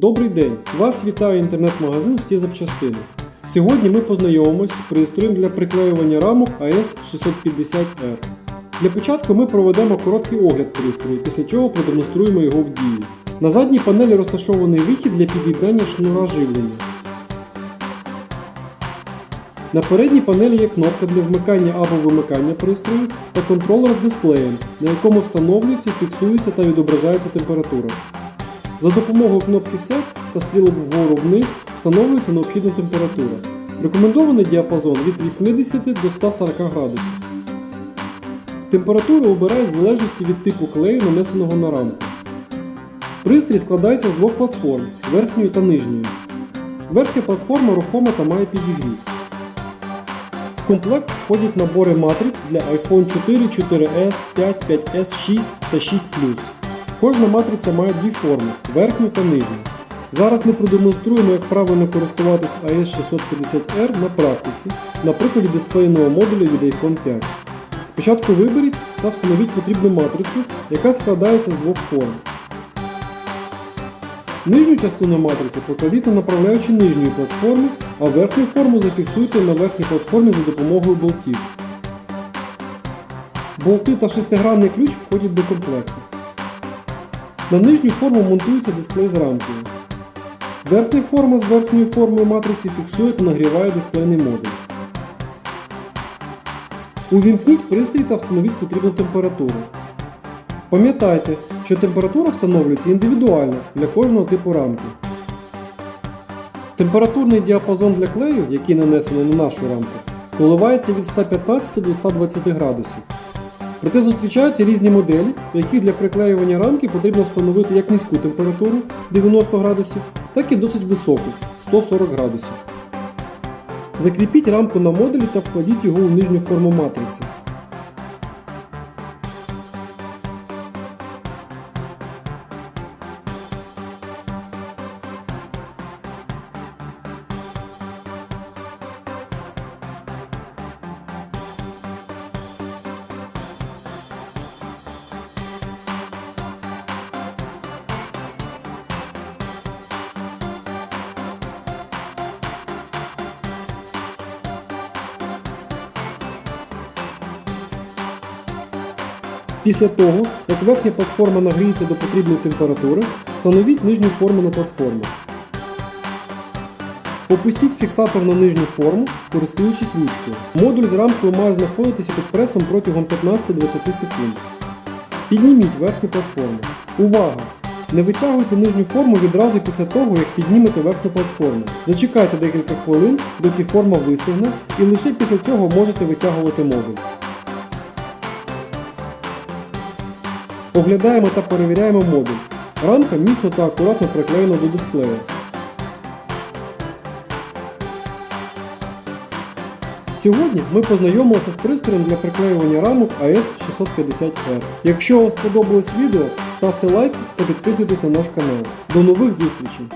Добрий день! Вас вітає інтернет-магазин всі запчастини. Сьогодні ми познайомимось з пристроєм для приклеювання рамок AS650R. Для початку ми проведемо короткий огляд пристрою, після чого продемонструємо його в дії. На задній панелі розташований вихід для під'єднання шнура живлення. На передній панелі є кнопка для вмикання або вимикання пристрою та контролер з дисплеєм, на якому встановлюється, фіксується та відображається температура. За допомогою кнопки SET та стрілок вгору-вниз встановлюється необхідна температура. Рекомендований діапазон від 80 до 140 градусів. Температуру обирають в залежності від типу клею, нанесеного на рамку. Пристрій складається з двох платформ верхньої та нижньої. Верхня платформа рухома та має підігрів. В комплект входять набори матриць для iPhone 4, 4S, 5, 5S, 6 та 6 Кожна матриця має дві форми верхню та нижню. Зараз ми продемонструємо, як правильно користуватись AS650R на практиці на прикладі дисплейного модуля від iPhone 5. Спочатку виберіть та встановіть потрібну матрицю, яка складається з двох форм. Нижню частину матриці покладіть на направляючі нижньої платформи, а верхню форму зафіксуйте на верхній платформі за допомогою болтів. Болти та шестигранний ключ входять до комплекту. На нижню форму монтується дисплей з рамкою. Верхня форма з верхньою формою матриці фіксує та нагріває дисплейний модуль. Увімкніть пристрій та встановіть потрібну температуру. Пам'ятайте, що температура встановлюється індивідуально для кожного типу рамки. Температурний діапазон для клею, який нанесений на нашу рамку, коливається від 115 до 120 градусів. Проте зустрічаються різні моделі, в яких для приклеювання рамки потрібно встановити як низьку температуру 90 градусів, так і досить високу 140 градусів. Закріпіть рамку на модулі та вкладіть його у нижню форму матриці. Після того, як верхня платформа нагріється до потрібної температури, встановіть нижню форму на платформу. Опустіть фіксатор на нижню форму, користуючись ручкою. Модуль з рамкою має знаходитися під пресом протягом 15-20 секунд. Підніміть верхню платформу. Увага! Не витягуйте нижню форму відразу після того, як піднімете верхню платформу. Зачекайте декілька хвилин, доки форма вистигне, і лише після цього можете витягувати модуль. Оглядаємо та перевіряємо модуль. Рамка міцно та акуратно приклеєна до дисплею. Сьогодні ми познайомилися з пристроєм для приклеювання рамок AS650R. Якщо вам сподобалось відео, ставте лайк та підписуйтесь на наш канал. До нових зустрічей!